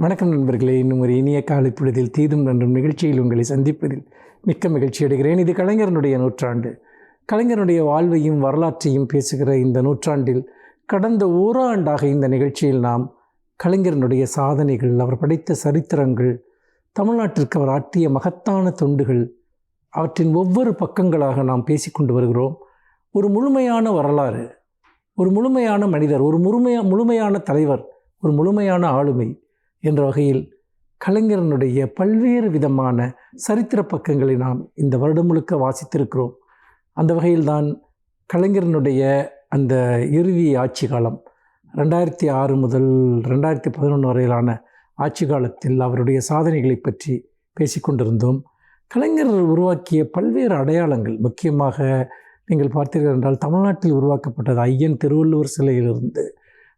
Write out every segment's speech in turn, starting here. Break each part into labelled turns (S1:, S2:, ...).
S1: வணக்கம் நண்பர்களே. இன்னும் ஒரு இனிய காலை பொழுதில் தீதும் நன்றும் நிகழ்ச்சியில் உங்களை சந்திப்பதில் மிக்க மகிழ்ச்சி அடைகிறேன். இது கலைஞரனுடைய நூற்றாண்டு. கலைஞருடைய வாழ்வையும் வரலாற்றையும் பேசுகிற இந்த நூற்றாண்டில் கடந்த ஓராண்டாக இந்த நிகழ்ச்சியில் நாம் கலைஞரனுடைய சாதனைகள் அவர் படைத்த சரித்திரங்கள் தமிழ்நாட்டிற்கு அவர் ஆற்றிய மகத்தான தொண்டுகள் அவற்றின் ஒவ்வொரு பக்கங்களாக நாம் பேசிக்கொண்டு வருகிறோம். ஒரு முழுமையான வரலாறு ஒரு முழுமையான மனிதர் ஒரு முழுமையா முழுமையான தலைவர் ஒரு முழுமையான ஆளுமை என்ற வகையில் கலைஞரனுடைய பல்வேறு விதமான சரித்திர பக்கங்களை நாம் இந்த வருடம் முழுக்க வாசித்திருக்கிறோம். அந்த வகையில்தான் கலைஞரனுடைய அந்த இறுதி ஆட்சி காலம் ரெண்டாயிரத்தி ஆறு முதல் ரெண்டாயிரத்தி பதினொன்று வரையிலான ஆட்சி காலத்தில் அவருடைய சாதனைகளை பற்றி பேசிக்கொண்டிருந்தோம் கலைஞர் உருவாக்கிய பல்வேறு அடையாளங்கள் முக்கியமாக நீங்கள் பார்த்தீர்கள் என்றால் தமிழ்நாட்டில் உருவாக்கப்பட்டது ஐயன் திருவள்ளுவர் சிலையிலிருந்து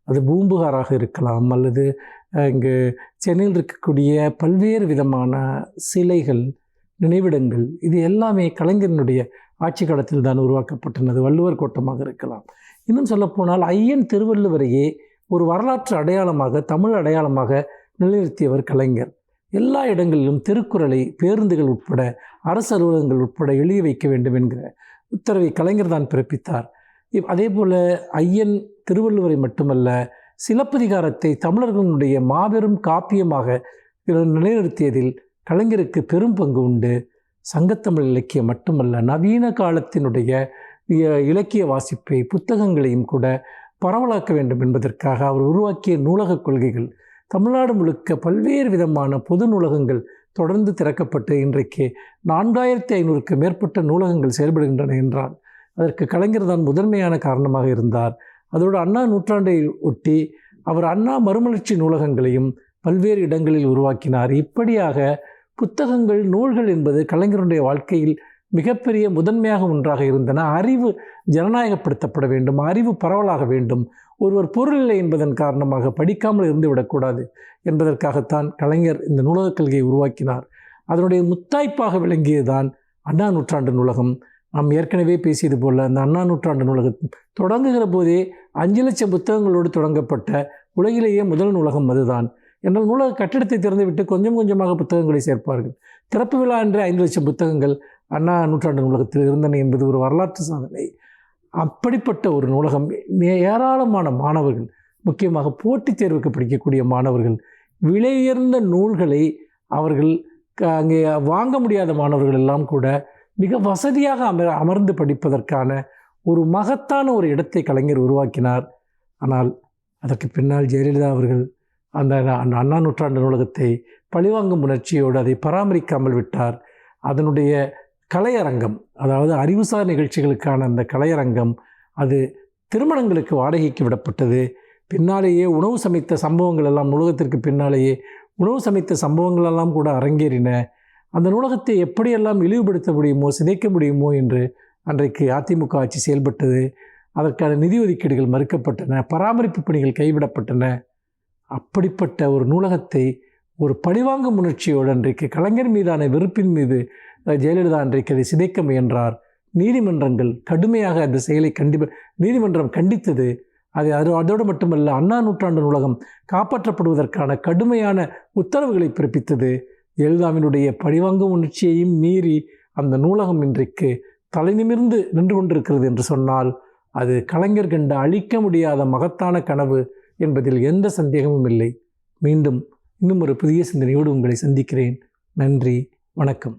S1: அது பூம்புகாராக இருக்கலாம் அல்லது இங்கு சென்னையில் இருக்கக்கூடிய பல்வேறு விதமான சிலைகள் நினைவிடங்கள் இது எல்லாமே கலைஞரினுடைய ஆட்சி காலத்தில் தான் உருவாக்கப்பட்டனது வள்ளுவர் கோட்டமாக இருக்கலாம். இன்னும் சொல்லப்போனால் ஐயன் திருவள்ளுவரையே ஒரு வரலாற்று அடையாளமாக தமிழ் அடையாளமாக நிலைநிறுத்தியவர் கலைஞர். எல்லா இடங்களிலும் திருக்குறளை பேருந்துகள் உட்பட அரசு அலுவலகங்கள் உட்பட எழுதி வைக்க வேண்டும் என்கிற உத்தரவை கலைஞர் தான் பிறப்பித்தார். இப்- அதே போல் ஐயன் திருவள்ளுவரை மட்டுமல்ல சிலப்பதிகாரத்தை தமிழர்களுடைய மாபெரும் காப்பியமாக நிலைநிறுத்தியதில் கலைஞருக்கு பெரும் பங்கு உண்டு. சங்கத்தமிழ் இலக்கியம் மட்டுமல்ல நவீன காலத்தினுடைய இ- இலக்கிய வாசிப்பை புத்தகங்களையும் கூட பரவலாக்க வேண்டும் என்பதற்காக அவர் உருவாக்கிய நூலகக் கொள்கைகள். தமிழ்நாடு முழுக்க பல்வேறு விதமான பொது நூலகங்கள் தொடர்ந்து திறக்கப்பட்டு இன்றைக்கு நான்காயிரத்தி ஐநூறுக்கு மேற்பட்ட நூலகங்கள் செயல்படுகின்றன என்றால் அதற்கு கலைஞர் தான் முதன்மையான காரணமாக இருந்தார். அதோடு அண்ணா நூற்றாண்டை ஒட்டி அவர் அண்ணா மறுமலர்ச்சி நூலகங்களையும் பல்வேறு இடங்களில் உருவாக்கினார். இப்படியாக புத்தகங்கள் நூல்கள் என்பது கலைஞருடைய வாழ்க்கையில் மிகப்பெரிய முதன்மையாக ஒன்றாக இருந்தன. அறிவு ஜனநாயகப்படுத்தப்பட வேண்டும் அறிவு பரவலாக வேண்டும். ஒருவர் பொருள் இல்லை என்பதன் காரணமாக படிக்காமல் இருந்து விடக்கூடாது என்பதற்காகத்தான் கலைஞர் இந்த நூலகக் கல்கையை உருவாக்கினார். அதனுடைய முத்தாய்ப்பாக விளங்கியதுதான் அண்ணா நூற்றாண்டு நூலகம். நாம் ஏற்கனவே பேசியது போல் அந்த அண்ணா நூற்றாண்டு நூலகம் தொடங்குகிற போதே அஞ்சு லட்சம் புத்தகங்களோடு தொடங்கப்பட்ட உலகிலேயே முதல் நூலகம் அதுதான். என்றால் நூலக கட்டிடத்தை திறந்துவிட்டு கொஞ்சம் கொஞ்சமாக புத்தகங்களை சேர்ப்பார்கள். திறப்பு விழா என்ற ஐந்து லட்சம் புத்தகங்கள் அண்ணா நூற்றாண்டு நூலகத்தில் இருந்தன என்பது ஒரு வரலாற்று சாதனை. அப்படிப்பட்ட ஒரு நூலகம் ஏராளமான மாணவர்கள் முக்கியமாக போட்டித் தேர்வுக்கு படிக்கக்கூடிய மாணவர்கள் விலையுயர்ந்த நூல்களை அவர்கள் க- அங்கே வாங்க முடியாத மாணவர்கள் எல்லாம் கூட மிக வசதியாக அமர் அமர்ந்து படிப்பதற்கான ஒரு மகத்தான ஒரு இடத்தை கலைஞர் உருவாக்கினார். ஆனால் அதற்கு பின்னால் ஜெயலலிதா அவர்கள் அந்த அந்த அண்ணா நூற்றாண்டு நூலகத்தை பழிவாங்கும் உணர்ச்சியோடு அதை பராமரிக்காமல் விட்டார். அதனுடைய கலையரங்கம் அதாவது அறிவுசார் நிகழ்ச்சிகளுக்கான அந்த கலையரங்கம் அது திருமணங்களுக்கு வாடகைக்கு விடப்பட்டது. பின்னாலேயே உணவு சமைத்த சம்பவங்கள் எல்லாம் நூலகத்திற்கு பின்னாலேயே உணவு சமைத்த சம்பவங்களெல்லாம் கூட அரங்கேறின அந்த நூலகத்தை எப்படியெல்லாம் இழிவுபடுத்த முடியுமோ சிதைக்க முடியுமோ என்று அன்றைக்கு அதிமுக ஆட்சி செயல்பட்டது அதற்கான நிதி ஒதுக்கீடுகள் மறுக்கப்பட்டன பராமரிப்பு பணிகள் கைவிடப்பட்டன. அப்படிப்பட்ட ஒரு நூலகத்தை ஒரு பழிவாங்கும் உணர்ச்சியோடு அன்றைக்கு கலைஞர் மீதான வெறுப்பின் மீது ஜெயலலிதா அன்றைக்கு அதை சிதைக்க முயன்றார். நீதிமன்றங்கள் கடுமையாக அந்த செயலை கண்டிப்ப நீதிமன்றம் கண்டித்தது. அது அது அதோடு மட்டுமல்ல அண்ணா நூற்றாண்டு நூலகம் காப்பாற்றப்படுவதற்கான கடுமையான உத்தரவுகளை பிறப்பித்தது. எழுதாவினுடைய பழிவாங்கு உணர்ச்சியையும் மீறி அந்த நூலகம் இன்றைக்கு தலைநிமிர்ந்து நின்று கொண்டிருக்கிறது என்று சொன்னால் அது கலைஞர் கண்ட அழிக்க முடியாத மகத்தான கனவு என்பதில் எந்த சந்தேகமும் இல்லை. மீண்டும் இன்னும் ஒரு புதிய சிந்தனையோடு உங்களை சந்திக்கிறேன். நன்றி வணக்கம்.